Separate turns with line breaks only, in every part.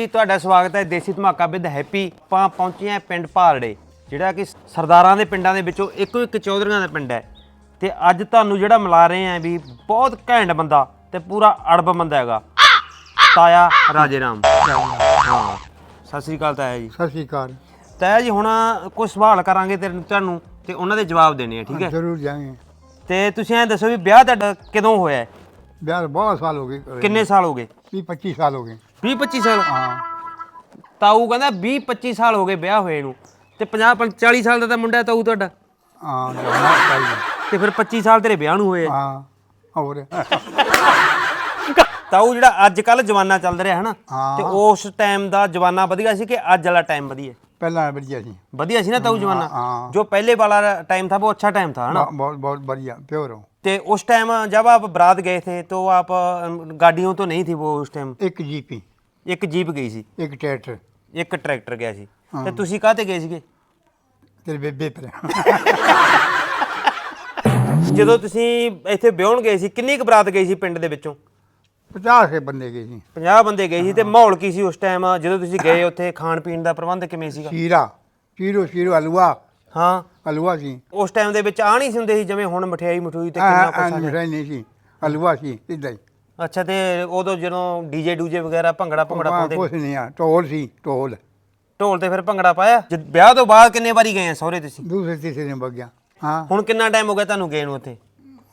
ਜੀ ਤੁਹਾਡਾ ਸਵਾਗਤ ਹੈ ਦੇਸੀ ਧਮਾਕਾ ਵਿਦ ਹੈਪੀ। ਆਪਾਂ ਪਹੁੰਚੇ ਪਿੰਡ ਭਾਲੜੇ ਜਿਹੜਾ ਕਿ ਸਰਦਾਰਾਂ ਦੇ ਪਿੰਡਾਂ ਦੇ ਵਿੱਚੋਂ ਇੱਕੋ ਇੱਕ ਚੌਧਰੀਆਂ ਦਾ ਪਿੰਡ ਹੈ। ਤੇ ਅੱਜ ਤੁਹਾਨੂੰ ਜਿਹੜਾ ਮਿਲਾ ਰਹੇ ਆਂ ਵੀ ਬਹੁਤ ਘੈਂਟ ਬੰਦਾ ਤੇ ਪੂਰਾ ਅੜਬ ਬੰਦਾ ਹੈਗਾ। ਤਾਇਆ ਰਾਜੇ ਰਾਮ ਹਾਂ ਸਤਿ ਸ੍ਰੀ ਅਕਾਲ ਤਾਇਆ ਜੀ।
ਸਤਿ ਸ਼੍ਰੀ ਅਕਾਲ।
ਤਾਇਆ ਜੀ ਹੁਣ ਕੋਈ ਸਵਾਲ ਕਰਾਂਗੇ ਤੇ ਤੁਹਾਨੂੰ ਤੇ ਉਹਨਾਂ ਦੇ ਜਵਾਬ ਦੇਣੇ ਆ ਠੀਕ ਹੈ?
ਜ਼ਰੂਰ ਜਾਵਾਂਗੇ।
ਤੇ ਤੁਸੀਂ ਐਂ ਦੱਸੋ ਵੀ ਵਿਆਹ ਤੁਹਾਡਾ ਕਦੋਂ ਹੋਇਆ ਹੈ?
ਵਿਆਹ ਬਹੁਤ ਸਾਲ ਹੋ ਗਏ।
ਕਿੰਨੇ ਸਾਲ ਹੋ ਗਏ?
20 25 ਸਾਲ ਹੋ ਗਏ।
20 25 ਸਾਲ
ਹਾਂ
ਤਾਊ ਕਹਿੰਦਾ 20 25 ਸਾਲ ਹੋ ਗਏ ਵਿਆਹ ਹੋਏ ਨੂੰ ਤੇ 50 40 ਸਾਲ ਦਾ ਤਾਂ ਮੁੰਡਾ ਹੈ ਤਾਊ ਤੁਹਾਡਾ
ਹਾਂ ਜਾਣਾ ਚਾਹੀਦਾ
ਤੇ ਫਿਰ 25 ਸਾਲ ਤੇਰੇ ਵਿਆਹ ਨੂੰ ਹੋਏ ਆ।
ਹਾਂ ਹੋਰ
ਤਾਊ ਜਿਹੜਾ ਅੱਜ ਕੱਲ ਜਵਾਨਾ ਚੱਲ ਰਿਹਾ ਹੈ ਨਾ
ਹਾਂ।
ਤੇ ਉਸ ਟਾਈਮ ਦਾ ਜਵਾਨਾ ਵਧੀਆ ਸੀ ਕਿ ਅੱਜ ਵਾਲਾ ਟਾਈਮ ਵਧੀਆ
ਪਹਿਲਾਂ ਵਧੀਆ ਸੀ
ਵਧੀਆ ਸੀ ਨਾ ਤਾਊ ਜਵਾਨਾ
हाँ।
जो पहले वाला टाइम था वो अच्छा टाइम था है ना
बहुत बहुत बहुत बढ़िया प्योर हो
ते उस टाइम जब आप बारात गए थे तो आप अम, गाड़ियों तो नहीं थी वो उस टाइम
ਇੱਕ ਜੀਪੀ
ਇੱਕ ਜੀਪ ਗਈ ਸੀ।
ਇੱਕ ਟਰੈਕਟਰ।
ਇੱਕ ਟਰੈਕਟਰ ਗਿਆ ਸੀ। ਤੇ ਤੁਸੀਂ ਕਾਹਤੇ ਗਏ ਸੀਗੇ?
ਤੇਰੇ ਬੇਬੇ ਪਰ।
ਜਦੋਂ ਤੁਸੀਂ ਇੱਥੇ ਵਿਆਹਣ ਗਏ ਸੀ ਕਿੰਨੀ ਕੁ ਬਰਾਤ ਗਈ ਸੀ ਪਿੰਡ ਦੇ ਵਿੱਚੋਂ?
50 ਕੇ ਬੰਦੇ ਗਏ ਸੀ।
50 ਬੰਦੇ ਗਏ ਸੀ ਤੇ ਮਾਹੌਲ ਕੀ ਸੀ ਉਸ ਟਾਈਮ ਜਦੋਂ ਤੁਸੀਂ ਗਏ ਉੱਥੇ ਖਾਣ ਪੀਣ ਦਾ ਪ੍ਰਬੰਧ ਕਿਵੇਂ ਸੀਗਾ?
ਸ਼ੀਰਾ। ਸ਼ੀਰੋ ਸ਼ੀਰੋ ਹਲਵਾ।
ਹਾਂ।
ਹਲਵਾ ਸੀ।
ਉਸ ਟਾਈਮ ਦੇ ਵਿੱਚ ਆ ਨਹੀਂ ਸੀ ਹੁੰਦੇ ਸੀ ਜਿਵੇਂ ਹੁਣ ਮਠਿਆਈ ਮਠੂਈ ਤੇ ਕਿੰਨਾ ਕੁਛ ਆ
ਨਹੀਂ ਸੀ ਹਲਵਾ ਸੀ ਇਦਾਂ ਹੀ।
ਅੱਛਾ ਤੇ ਉਦੋਂ ਜਦੋਂ ਡੀਜੇ ਡੂਜੇ ਵਗੈਰਾ ਭੰਗੜਾ ਭੰਗੜਾ ਪਾਉਂਦੇ
ਕੁਛ ਨਹੀਂ ਆ ਢੋਲ ਸੀ ਢੋਲ।
ਢੋਲ ਤੇ ਫਿਰ ਭੰਗੜਾ ਪਾਇਆ? ਜਦ ਵਿਆਹ ਤੋਂ ਬਾਅਦ ਕਿੰਨੇ ਵਾਰੀ ਗਏ ਆ ਸਹੁਰੇ ਤੁਸੀਂ?
ਦੂਸਰੇ ਤੀਸਰੇ ਨੇ ਵਗ ਗਿਆ ਹਾਂ।
ਹੁਣ ਕਿੰਨਾ ਟਾਈਮ ਹੋ ਗਿਆ ਤੁਹਾਨੂੰ ਗਏ ਨੂੰ ਉੱਥੇ?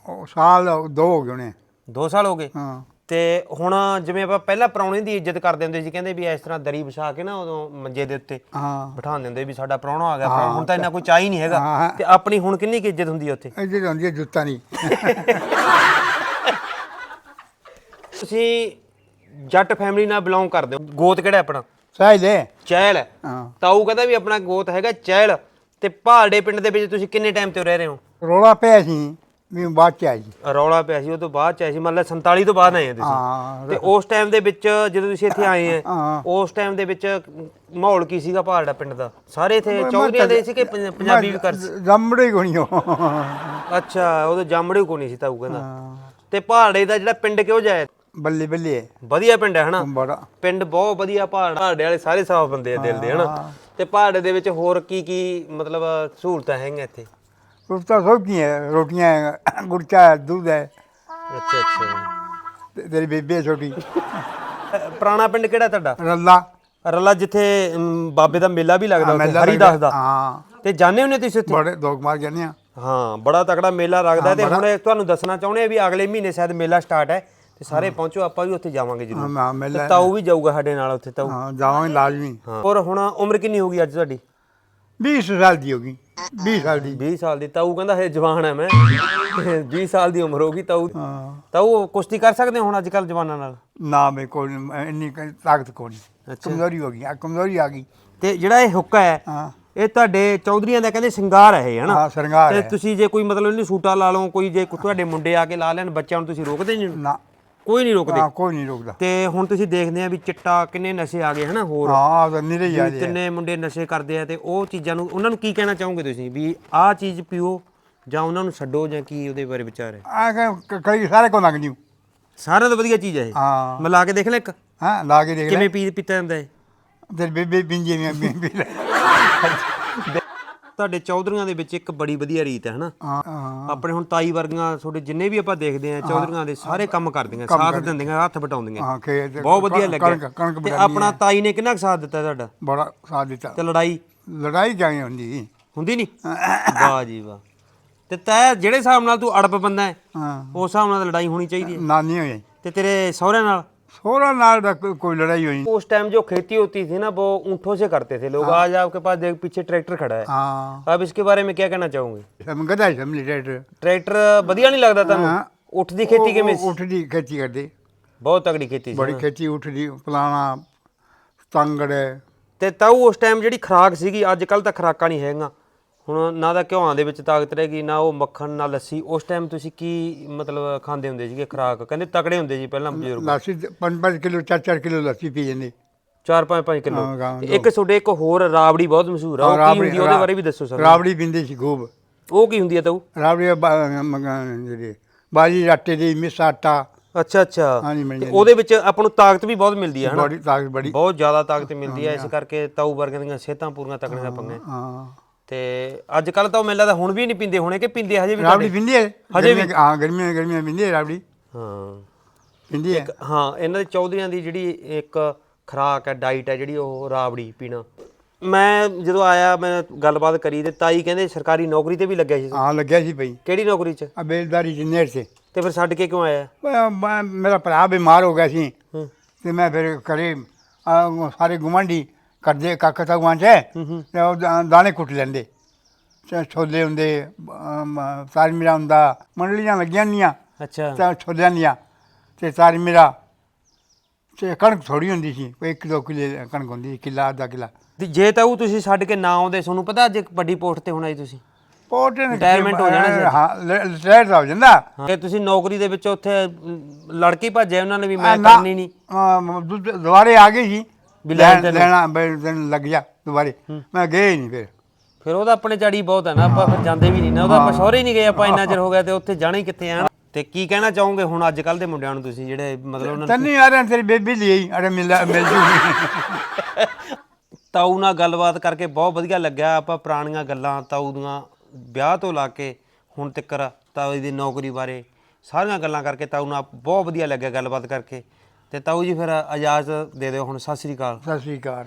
ਉਹ ਸਾਲ ਦੋ ਹੋ ਗਏ ਉਹਨੇ
2 ਸਾਲ ਹੋ ਗਏ?
ਹਾਂ।
ਤੇ ਹੁਣ ਜਿਵੇਂ ਆਪਾਂ ਪਹਿਲਾਂ ਪ੍ਰਾਹੁਣੇ ਦੀ ਇੱਜ਼ਤ ਕਰਦੇ ਹੁੰਦੇ ਸੀ ਕਹਿੰਦੇ ਵੀ ਇਸ ਤਰ੍ਹਾਂ ਦਰੀ ਵਿਛਾ ਕੇ ਨਾ ਉਦੋਂ ਮੰਜੇ ਦੇ ਉੱਤੇ
ਹਾਂ।
ਬਿਠਾ ਦਿੰਦੇ ਵੀ ਸਾਡਾ ਪ੍ਰਾਹੁਣਾ ਆ ਗਿਆ ਪ੍ਰਾਹੁਣਾ। ਹੁਣ ਤਾਂ ਇੰਨਾ ਕੋਈ ਚਾਹ ਹੀ ਨਹੀਂ ਹੈਗਾ। ਤੇ ਆਪਣੀ ਹੁਣ ਕਿੰਨੀ ਕੁ ਇੱਜ਼ਤ ਹੁੰਦੀ ਹੈ ਉੱਥੇ?
ਇੱਥੇ ਹੁੰਦੀ ਹੈ ਜੁੱਤਾ ਨਹੀਂ
ਤੁਸੀਂ ਜੱਟ ਫੈਮਿਲੀ ਨਾਲ ਬਿਲੋਂਗ ਕਰਦੇ ਹੋ। ਗੋਤ ਕਿਹੜਾ ਆਪਣਾ?
ਸਹਿ ਲੈ
ਚਹਿਲ ਹੈ।
ਹਾਂ।
ਤਾਊ ਕਹਿੰਦਾ ਵੀ ਆਪਣਾ ਗੋਤ ਹੈਗਾ ਚਹਿਲ। ਤੇ ਪਹਾੜੇ ਪਿੰਡ ਦੇ ਵਿੱਚ ਤੁਸੀਂ ਕਿੰਨੇ ਟਾਈਮ ਤੇ ਰਹਿ ਰਹੇ ਹੋ?
ਰੋਲਾ ਪਿਆ ਸੀ ਵੀ ਬਾਅਦ ਚ ਆਈ
ਰੌਲਾ ਪਿਆ ਸੀ ਉਹ ਤੋਂ ਬਾਅਦ ਚ ਆਏ ਸੀ। ਮਤਲਬ 47 ਤੋਂ ਬਾਅਦ ਆਏ ਆ ਤੁਸੀਂ।
ਹਾਂ
ਤੇ ਉਸ ਟਾਈਮ ਦੇ ਵਿੱਚ ਜਦੋਂ ਤੁਸੀਂ ਇੱਥੇ ਆਏ ਆ
ਹਾਂ।
ਉਸ ਟਾਈਮ ਦੇ ਵਿੱਚ ਮਾਹੌਲ ਕੀ ਸੀਗਾ ਪਹਾੜਾ ਪਿੰਡ ਦਾ? ਸਾਰੇ ਇੱਥੇ ਚੌਧਰੀਆਂ ਦੇ ਸੀ ਕਿ ਪੰਜ- ਪੰਜਾਬੀ ਵੀ ਕਰ
ਜੰਮੜੇ ਕੋਣੀ ਹੋ
ਅੱਛਾ ਉਦੋਂ ਜਾਮੜੇ ਕੋ ਨਹੀਂ ਸੀ ਤਾਊ ਕਹਿੰਦਾ। ਤੇ ਪਹਾੜੇ ਦਾ ਜਿਹੜਾ ਪਿੰਡ ਕਿਹੋ ਜਿਹਾ
ਬੱਲੇ ਬੱਲੇ
ਵਧੀਆ ਪਿੰਡ ਹੈ ਹਨਾ?
ਬੜਾ।
ਪਿੰਡ ਬਹੁਤ ਵਧੀਆ ਪਹਾੜ ਪਹਾੜੇ ਵਾਲੇ ਸਾਰੇ ਸਾਫ਼ ਬੰਦੇ ਆ ਦਿਲ ਦੇ ਹਨਾ? ਤੇ ਪਹਾੜੇ ਦੇ ਵਿੱਚ ਹੋਰ ਕੀ ਕੀ ਮਤਲਬ ਸਹੂਲਤਾਂ ਹੈਗੀਆਂ ਇੱਥੇ?
ਰੋਟੀਆਂ ਸਭ ਕੀ ਹੈ? ਰੋਟੀਆਂ ਹੈ ਗੁੜਚਾ ਹੈ ਦੁੱਧ ਹੈ।
ਅੱਛਾ ਅੱਛਾ।
ਤੇਰੀ ਬੇਬੇ ਹੈ ਛੋਟੀ।
ਪੁਰਾਣਾ ਪਿੰਡ ਕਿਹੜਾ ਤੁਹਾਡਾ?
ਰੱਲਾ।
ਰੱਲਾ ਜਿੱਥੇ ਬਾਬੇ ਦਾ ਮੇਲਾ ਵੀ ਲੱਗਦਾ ਉੱਥੇ ਹਰੀਦਾਸ ਦਾ।
ਹਾਂ।
ਤੇ ਜਾਣੇ ਹੁੰਦੇ ਤੁਸੀਂ ਉੱਥੇ?
ਬੜੇ ਦੋਗ ਮਾਰ ਜਾਂਦੇ ਆ।
ਹਾਂ ਬੜਾ ਤਕੜਾ ਮੇਲਾ ਲੱਗਦਾ ਤੇ ਹੁਣ ਤੁਹਾਨੂੰ ਦੱਸਣਾ ਚਾਹੁੰਦੇ ਆ ਵੀ ਅਗਲੇ ਮਹੀਨੇ ਸ਼ਾਇਦ ਮੇਲਾ ਸਟਾਰਟ ਹੈ। ਤੇ ਸਾਰੇ ਪਹੁੰਚੋ ਆਪਾਂ ਵੀ ਉੱਥੇ ਜਾਵਾਂਗੇ
ਹਾਂ
ਜਰੂਰ
ਮੈਂ ਮੇਲਾ
ਤੇ ਤਾਊ ਵੀ ਜਾਊਗਾ ਸਾਡੇ ਨਾਲ ਉੱਥੇ ਤਾਊ।
ਹਾਂ ਜਾਵਾਂਗੇ ਲਾਜ਼ਮੀ।
ਹਾਂ। ਔਰ ਹੁਣ ਉਮਰ ਕਿੰਨੀ ਹੋ ਗਈ ਅੱਜ ਤੁਹਾਡੀ?
20 ਸਾਲ ਦੀ ਹੋਗੀ 20 ਸਾਲ ਦੀ।
20 ਸਾਲ ਦੀ। ਤਾਊ ਕਹਿੰਦਾ ਹੇ ਜਵਾਨ ਹੈ ਮੈਂ। 20 ਸਾਲ ਦੀ ਉਮਰ ਹੋ ਗਈ ਤਾਊ।
ਹਾਂ।
ਤਾਊ ਕੁਸ਼ਤੀ ਕਰ ਸਕਦੇ ਹੋ ਹੁਣ ਅੱਜ ਕੱਲ ਜਵਾਨਾਂ ਨਾਲ?
ਨਾ ਮੇ ਕੋਈ ਨਹੀਂ, ਇੰਨੀ ਤਾਕਤ ਕੋਈ ਨਹੀਂ ਕਮਜ਼ੋਰੀ ਹੋ ਗਈ ਆ ਕਮਜ਼ੋਰੀ ਆ ਗਈ।
ਤੇ ਜਿਹੜਾ ਇਹ ਹੁੱਕਾ ਹੈ
ਹਾਂ।
ਇਹ ਤੁਹਾਡੇ ਚੌਧਰੀਆਂ ਦਾ ਕਹਿੰਦੇ ਸ਼ਿੰਗਾਰ ਹੈ ਇਹ ਹਨਾ?
ਹਾਂ ਸਰੰਗਾਰ
ਤੇ
ਹੈ।
ਤੁਸੀਂ ਜੇ ਕੋਈ ਮਤਲਬ ਇਹਨੂੰ ਸੂਟਾ ਲਾ ਲਓ ਕੋਈ ਜੇ ਤੁਹਾਡੇ ਮੁੰਡੇ ਆ ਕੇ ਲਾ ਲੈਣ ਬੱਚਿਆਂ ਨੂੰ ਤੁਸੀਂ ਰੋਕਦੇ ਨਹੀਂ?
ਨਾ।
ਕੋਈ ਨਹੀਂ ਰੋਕਦੇ।
ਹਾਂ ਕੋਈ ਨਹੀਂ ਰੁਕਦਾ।
ਤੇ ਹੁਣ ਤੁਸੀਂ ਦੇਖਦੇ ਆ ਵੀ ਚਿੱਟਾ ਕਿੰਨੇ ਨਸ਼ੇ ਆ ਗਏ ਹਨਾ ਹੋਰ।
ਹਾਂ ਤਾਂ ਨਿਰੇ ਹੀ ਆ
ਤਿੰਨੇ ਮੁੰਡੇ ਨਸ਼ੇ ਕਰਦੇ ਆ ਤੇ ਉਹ ਚੀਜ਼ਾਂ ਨੂੰ ਉਹਨਾਂ ਨੂੰ ਕੀ ਕਹਿਣਾ ਚਾਹੋਗੇ ਤੁਸੀਂ ਵੀ ਆਹ ਚੀਜ਼ ਪੀਓ ਜਾਂ ਉਹਨਾਂ ਨੂੰ ਛੱਡੋ ਜਾਂ ਕੀ ਉਹਦੇ ਬਾਰੇ ਵਿਚਾਰ ਹੈ?
ਆ ਕਈ ਸਾਰੇ ਕੋ ਲੰਘ ਜੂ।
ਸਾਰਿਆਂ ਤੋਂ ਵਧੀਆ ਚੀਜ਼ ਹੈ ਇਹ।
ਹਾਂ।
ਮੈਂ ਲਾ ਕੇ ਦੇਖ ਲੈ ਇੱਕ।
ਹਾਂ ਲਾ ਕੇ ਦੇਖ ਲੈ।
ਕਿਵੇਂ ਪੀ ਪੀਤਾ ਜਾਂਦਾ ਹੈ
ਤੇਰੀ ਬੇਬੇ ਪਿੰਜੇ ਨੇ ਬੀਬੀ
ਤੁਹਾਡੇ ਚੌਧਰੀਆਂ ਦੇ ਵਿੱਚ ਇੱਕ ਬੜੀ ਵਧੀਆ ਰੀਤ ਹੈ ਹਨਾ?
ਹਾਂ ਹਾਂ।
ਆਪਣੇ ਹੁਣ ਤਾਈ ਵਰਗੀਆਂ ਤੁਹਾਡੇ ਜਿੰਨੇ ਵੀ ਆਪਾਂ ਦੇਖਦੇ ਆ ਚੌਧਰੀਆਂ ਦੇ ਸਾਰੇ ਕੰਮ ਕਰਦੀਆਂ ਸਾਥ ਦਿੰਦੀਆਂ ਹੱਥ
ਹਾਂ ਖੇਤ
ਬਹੁਤ ਵਧੀਆ ਲੱਗਿਆ। ਤੇ ਆਪਣਾ ਤਾਈ ਨੇ ਕਿੰਨਾ ਕੁ ਸਾਥ ਦਿੱਤਾ ਤੁਹਾਡਾ?
ਬੜਾ ਸਾਥ ਦਿੱਤਾ।
ਤੇ ਲੜਾਈ?
ਲੜਾਈ ਜਾਈ ਹੁੰਦੀ?
ਹੁੰਦੀ ਨਹੀਂ? ਵਾਹ ਜੀ ਵਾਹ। ਤੇ ਤੈ ਜਿਹੜੇ ਹਿਸਾਬ ਨਾਲ ਤੂੰ ਅੜਪ ਬੰਦਾ ਹੈ
ਹਾਂ।
ਉਸ ਹਿਸਾਬ ਨਾਲ ਲੜਾਈ ਹੋਣੀ ਚਾਹੀਦੀ ਹੈ।
ਨਾਨੀ ਹੋਈ।
ਤੇ ਤੇਰੇ ਸਹੁਰੇ ਨਾਲ?
ਸੋਹਰਾ ਨਾਲ ਦਾ ਕੋਈ ਕੋਈ ਲੜਾਈ ਹੋਈ
उस टाइम जो खेती होती थी ना वो ऊँटों से करते थे लोग आज आपके पास देख पीछे ट्रैक्टर खड़ा है
ਹਾਂ
आप इसके बारे में क्या कहना चाहोगे
ਸਮ ਗਦਾ ਸਮਲੀ ਟਰੈਕਟਰ
ट्रैक्टर बढ़िया नहीं लगता था
ਹਾਂ।
ऊँट ਦੀ खेती ਕਿਵੇਂ ਸੀ
ਉੱਠਦੀ ਖੇਤੀ ਕਰਦੇ
ਬਹੁਤ ਤਗੜੀ ਖੇਤੀ ਸੀ
ਬੜੀ ਖੇਤੀ ਉੱਠਦੀ ਪਲਾਣਾ ਤੰਗੜ
ਤੇ ਤਾਊ ਉਸ ਟਾਈਮ ਜਿਹੜੀ ਖਰਾਕ ਸੀਗੀ ਅੱਜ ਕੱਲ ਤਾਂ ਖਰਾਕਾਂ ਨਹੀਂ ਹੈਗੀਆਂ ਹੁਣ ਨਾ ਤਾਂ ਘਿਓਆਂ ਦੇ ਵਿੱਚ ਤਾਕਤ ਰਹੇਗੀ ਨਾ ਉਹ ਮੱਖਣ ਨਾ ਲੱਸੀ। ਉਸ ਟਾਈਮ ਤੁਸੀਂ ਕੀ ਮਤਲਬ ਖਾਂਦੇ ਹੁੰਦੇ ਸੀਗੇ ਖਰਾਕ? ਕਹਿੰਦੇ ਤਕੜੇ ਹੁੰਦੇ ਸੀ ਪਹਿਲਾਂ ਬਜ਼ੁਰਗ।
ਲੱਸੀ 5-5 ਕਿਲੋ 4-4 ਕਿਲੋ ਲੱਸੀ ਪੀ ਜਾਂਦੇ।
4-5 ਕਿਲੋ।
ਹਾਂ, ਗਾਂ
ਤੇ ਇੱਕ ਤੁਹਾਡੇ ਇੱਕ ਹੋਰ ਰਾਬੜੀ ਬਹੁਤ ਮਸ਼ਹੂਰ ਆ ਉਹ ਕੀ ਹੁੰਦੀ ਆ? ਉਹਦੇ ਬਾਰੇ ਵੀ ਦੱਸੋ ਸਰ
ਰਾਬੜੀ ਪਿੰਦੇ ਸੀ ਖੂਬ।
ਉਹ ਕੀ ਹੁੰਦੀ ਆ ਤਾਊ?
ਰਾਬੜੀ ਬਾ- ਮ- ਮ- ਜਿਹੜੀ ਬਾਜੀ ਆਟੇ ਦੀ ਮਿਸ ਆਟਾ।
ਅੱਛਾ ਅੱਛਾ।
ਹਾਂਜੀ ਮਿਲ
ਤੇ
ਜਾਂਦੀ।
ਉਹਦੇ ਵਿੱਚ ਆਪਾਂ ਨੂੰ ਤਾਕਤ ਵੀ ਬਹੁਤ ਮਿਲਦੀ ਹੈ ਹਨਾ?
ਬੜੀ ਤਾਕਤ ਬੜੀ।
ਬਹੁਤ ਜ਼ਿਆਦਾ ਤਾਕਤ ਮਿਲਦੀ ਹੈ ਇਸ ਕਰਕੇ ਤਾਊ ਵਰਗਿਆਂ ਦੀਆਂ ਸਿਹਤਾਂ ਪੂਰੀਆਂ ਤਕੜੀਆਂ ਪੰਗੇ
ਹਾਂ।
ਤੇ ਅੱਜ ਕੱਲ ਤਾਂ ਉਹ ਮੈਨੂੰ ਲੱਗਦਾ ਹੁਣ ਵੀ ਨਹੀਂ ਪੀਂਦੇ ਹੋਣੇ ਕਿ ਪੀਂਦੇ ਹਜੇ ਵੀ
ਰਾਬੜੀ? ਪਿੰਦੀ ਹੈ?
ਹਜੇ ਵੀ?
ਹਾਂ ਗਰਮੀਆਂ ਗਰਮੀਆਂ ਪਿੰਦੀ ਹੈ ਰਾਬੜੀ।
ਹਾਂ।
ਪਿੰਦੀ ਹੈ?
ਹਾਂ ਇਹਨਾਂ ਦੇ ਚੌਧਰੀਆਂ ਦੀ ਜਿਹੜੀ ਇੱਕ ਖਰਾਕ ਹੈ ਡਾਈਟ ਹੈ ਜਿਹੜੀ ਉਹ ਰਾਬੜੀ ਪੀਣਾ। ਮੈਂ ਜਦੋਂ ਆਇਆ ਮੈਂ ਗੱਲਬਾਤ ਕਰੀ ਤੇ ਤਾਈ ਕਹਿੰਦੇ ਸਰਕਾਰੀ ਨੌਕਰੀ ਤੇ ਵੀ ਲੱਗਿਆ ਸੀ
ਹਾਂ ਲੱਗਿਆ ਸੀ ਭਈ।
ਕਿਹੜੀ ਨੌਕਰੀ 'ਚ?
ਆ ਬੇਲਦਾਰੀ ਜਿੰਨੇਰ ਸੇ।
ਤੇ ਫਿਰ ਛੱਡ ਕੇ ਕਿਉਂ ਆਇਆ?
ਮੇਰਾ ਭਰਾ ਬਿਮਾਰ ਹੋ ਗਿਆ ਸੀ। ਤੇ ਮੈਂ ਫਿਰ ਆ, ਸਾਰੇ ਗੁਆਂਢੀ ਕਰਦੇ ਕੱਖ ਤਗਵਾਂ ਚ ਤੇ ਉਹ ਦਾ- ਦਾਣੇ ਕੁੱਟ ਲੈਂਦੇ। ਤੇ ਛੋਲੇ ਹੁੰਦੇ ਸਾਰੀ ਮੇਰਾ ਹੁੰਦਾ ਮੰਡਲੀਆਂ ਲੱਗੀਆਂ ਨੀਆਂ
ਅੱਛਾ।
ਤੇ ਛੋਲਿਆਂ ਦੀਆਂ ਤੇ ਸਾਰੀ ਮੇਰਾ ਤੇ ਕਣਕ ਥੋੜੀ ਹੁੰਦੀ ਸੀ ਕੋਈ 1 2 ਕਿਲੇ ਕਣਕ ਹੁੰਦੀ ਸੀ ਕਿੱਲਾ ਅੱਧਾ ਕਿੱਲਾ।
ਤੇ ਜੇ ਤਾਂ ਉਹ ਤੁਸੀਂ ਛੱਡ ਕੇ ਨਾ ਆਉਂਦੇ ਤੁਹਾਨੂੰ ਪਤਾ ਅੱਜ ਇੱਕ ਵੱਡੀ ਪੋਸਟ ਤੇ ਹੋਣਾ ਜੀ ਤੁਸੀਂ?
ਪੋਟੇ
Retirement ਹੋ ਜਾਣਾ ਸੀ।
ਹਾਂ ਰਿਟਾਇਰ ਹੋ ਜਾਂਦਾ।
ਤੇ ਤੁਸੀਂ ਨੌਕਰੀ ਦੇ ਵਿੱਚ ਉੱਥੇ ਲੜਕੀ ਭੱਜੇ ਉਹਨਾਂ ਨੇ ਵੀ ਮੈਂ ਕਰਨੀ ਨਹੀਂ
ਦੁਬਾਰੇ ਆ ਗਏ ਸੀ
ਵੀ ਲੈਣ
ਲੈਣ-
ਦੇਣ।
ਲੈਣਾ ਦਿਨ ਲੱਗ ਗਿਆ ਦੁਬਾਰੇ। ਮੈਂ ਗਏ ਨਹੀਂ ਫਿਰ।
ਫਿਰ ਉਹਦਾ ਆਪਣੇ ਚਾੜੀ ਬਹੁਤ ਹੈ ਨਾ ਆਪਾਂ ਫਿਰ ਜਾਂਦੇ ਵੀ ਨਹੀਂ ਨਾ। ਉਹਦਾ ਆਪਾਂ ਸਹੁਰੇ ਹੀ ਨਹੀਂ ਗਏ ਆਪਾਂ ਇੰਨਾ ਚਿਰ ਹੋ ਗਿਆ ਤੇ ਉੱਥੇ ਜਾਣਾ ਹੀ ਕਿੱਥੇ ਆ। ਤੇ ਕੀ ਕਹਿਣਾ ਚਾਹੋਗੇ ਹੁਣ ਅੱਜ ਕੱਲ ਦੇ ਮੁੰਡਿਆਂ ਨੂੰ ਤੁਸੀਂ ਜਿਹੜੇ ਮਤਲਬ ਉਹਨਾਂ
ਤੈਨੂੰ ਆ ਰਿਹਾ ਤੇਰੀ ਬੇਬੀ ਲਈ ਅਰੇ ਮਿਲ ਮਿਲ ਜੂਗੀ
ਤਾਊ ਨਾਲ ਗੱਲਬਾਤ ਕਰਕੇ ਬਹੁਤ ਵਧੀਆ ਲੱਗਿਆ ਆਪਾਂ ਪੁਰਾਣੀਆਂ ਗੱਲਾਂ ਤਾਊ ਦੀਆਂ ਵਿਆਹ ਤੋਂ ਲਾ ਕੇ ਹੁਣ ਤੱਕ ਤਾਊ ਦੀ ਨੌਕਰੀ ਬਾਰੇ ਸਾਰੀਆਂ ਗੱਲਾਂ ਕਰਕੇ ਤਾਊ ਨਾਲ ਬਹੁਤ ਵਧੀਆ ਲੱਗਿਆ ਗੱਲਬਾਤ ਕਰਕੇ। ਤੇ ਤਾਊ ਜੀ ਫਿਰ ਇਜਾਜ਼ਤ ਦੇ ਦਿਓ ਹੁਣ ਸਤਿ ਸ੍ਰੀ ਅਕਾਲ।
ਸਤਿ ਸ੍ਰੀ ਅਕਾਲ।